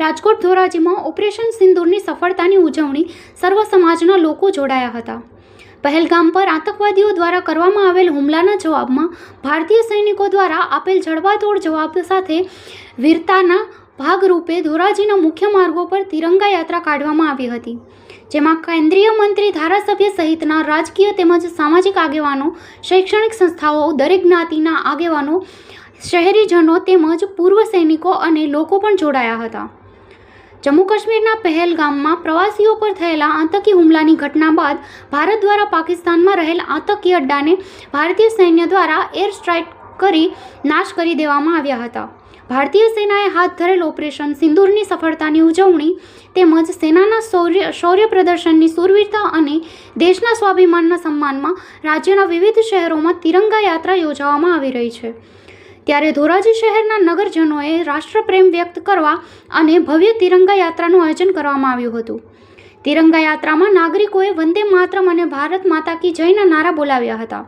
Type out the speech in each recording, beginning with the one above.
Rajkot ધોરાજીમાં operation સિંદૂરની સફળતાની ઉજવણી સર્વ સમાજના લોકો જોડાયા હતા. પહેલગામ પર આતંકવાદીઓ દ્વારા કરવામાં આવેલ હુમલાના જવાબમાં ભારતીય સૈનિકો દ્વારા આપેલ જડબાતોડ જવાબ સાથે વીરતાના ભાગરૂપે ધોરાજીના મુખ્ય માર્ગો પર તિરંગા યાત્રા કાઢવામાં આવી હતી, જેમાં કેન્દ્રીય મંત્રી ધારાસભ્ય સહિતના રાજકીય તેમજ સામાજિક આગેવાનો, શૈક્ષણિક સંસ્થાઓ, દરેક જ્ઞાતિના આગેવાનો, શહેરીજનો તેમજ પૂર્વ સૈનિકો અને લોકો પણ જોડાયા હતા. જમ્મુ કાશ્મીરના પહેલગામમાં પ્રવાસીઓ પર થયેલા આતંકી હુમલાની ઘટના બાદ ભારત દ્વારા પાકિસ્તાનમાં રહેલ આતંકી અડ્ડાને ભારતીય સૈન્ય દ્વારા એર સ્ટ્રાઇક કરી નાશ કરી દેવામાં આવ્યા હતા. ભારતીય સેનાએ હાથ ધરેલ ઓપરેશન સિંદૂરની સફળતાની ઉજવણી તેમજ સેનાના શૌર્ય શૌર્ય પ્રદર્શનની સુરવીરતા અને દેશના સ્વાભિમાનના સન્માનમાં રાજ્યના વિવિધ શહેરોમાં તિરંગા યાત્રા યોજવામાં આવી રહી છે. ત્યારે ધોરાજી શહેરના નગરજનોએ રાષ્ટ્રપ્રેમ વ્યક્ત કરવા અને ભવ્ય તિરંગા યાત્રાનું આયોજન કરવામાં આવ્યું હતું. તિરંગા યાત્રામાં નાગરિકોએ વંદે માતરમ અને ભારત માતા કી જયના નારા બોલાવ્યા હતા.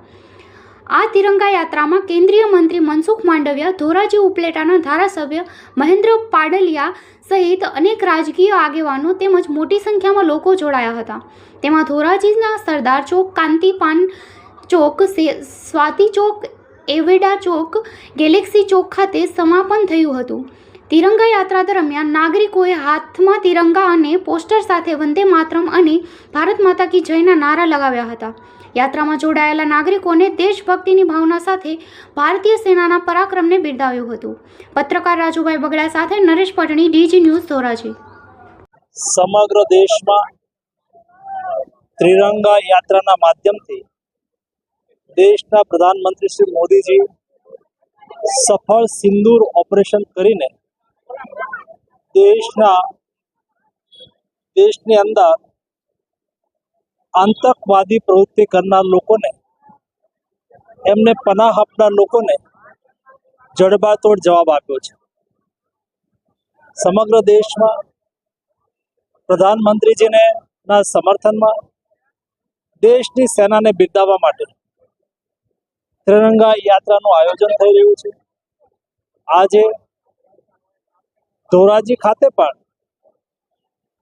આ તિરંગા યાત્રામાં કેન્દ્રીય મંત્રી મનસુખ માંડવિયા, ધોરાજી ઉપલેટાના ધારાસભ્ય મહેન્દ્ર પાડલિયા સહિત અનેક રાજકીય આગેવાનો તેમજ મોટી સંખ્યામાં લોકો જોડાયા હતા. તેમાં ધોરાજીના સરદાર ચોક, કાંતિપાન ચોક સ્વાતિ ચોક એવેડા ચોક, ગેલેક્સી ચોક ખાતે સમાપન થયું હતું. તિરંગા યાત્રા દરમિયાન નાગરિકોએ હાથમાં તિરંગા અને પોસ્ટર સાથે વંદે માતરમ અને ભારત માતા કી જયના નારા લગાવ્યા હતા. યાત્રામાં જોડાયેલા નાગરિકોને દેશભક્તિની ભાવના સાથે ભારતીય સેનાના પરાક્રમને બિરદાવ્યું હતું. પત્રકાર રાજુભાઈ બગડા સાથે નરેશ પટણી, ડીજી ન્યૂઝ ધોરાજી. સમગ્ર દેશમાં ત્રિરંગા યાત્રાના માધ્યમથી દેશના પ્રધાનમંત્રી શ્રી મોદીજી સફળ સિંદૂર ઓપરેશન કરીને દેશના, દેશની અંદર આતંકવાદી પ્રવૃત્તિ કરનાર લોકોને, એમને પનાહ આપનાર લોકોને જડબાતોડ જવાબ આપ્યો છે. સમગ્ર દેશમાં પ્રધાનમંત્રીજીને ના સમર્થનમાં દેશની સેનાને બિરદાવવા માટે ત્રિરંગા યાત્રાનું આયોજન થઈ રહ્યું છે. આજે ધોરાજી ખાતે પણ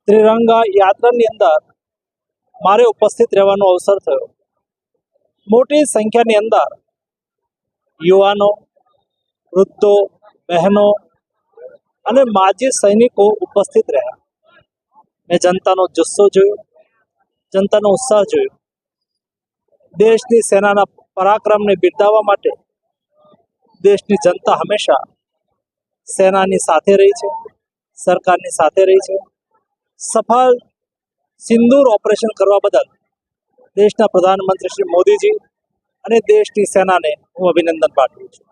ત્રિરંગા યાત્રાની અંદર મારે ઉપસ્થિત રહેવાનો અવસર થયો. મોટી સંખ્યાની અંદર યુવાનો, વૃદ્ધો, બહેનો અને માજી સૈનિકો ઉપસ્થિત રહ્યા. મેં જનતાનો જુસ્સો જોયો, જનતાનો ઉત્સાહ જોયો. દેશની સેનાના પરાક્રમને બિરદાવવા માટે દેશની જનતા હંમેશા સેનાની સાથે રહી છે, સરકારની સાથે રહી છે. સફળ સિંદૂર ઓપરેશન કરવા બદલ દેશના પ્રધાનમંત્રી શ્રી મોદીજી અને દેશની સેનાને હું અભિનંદન પાઠવું છું.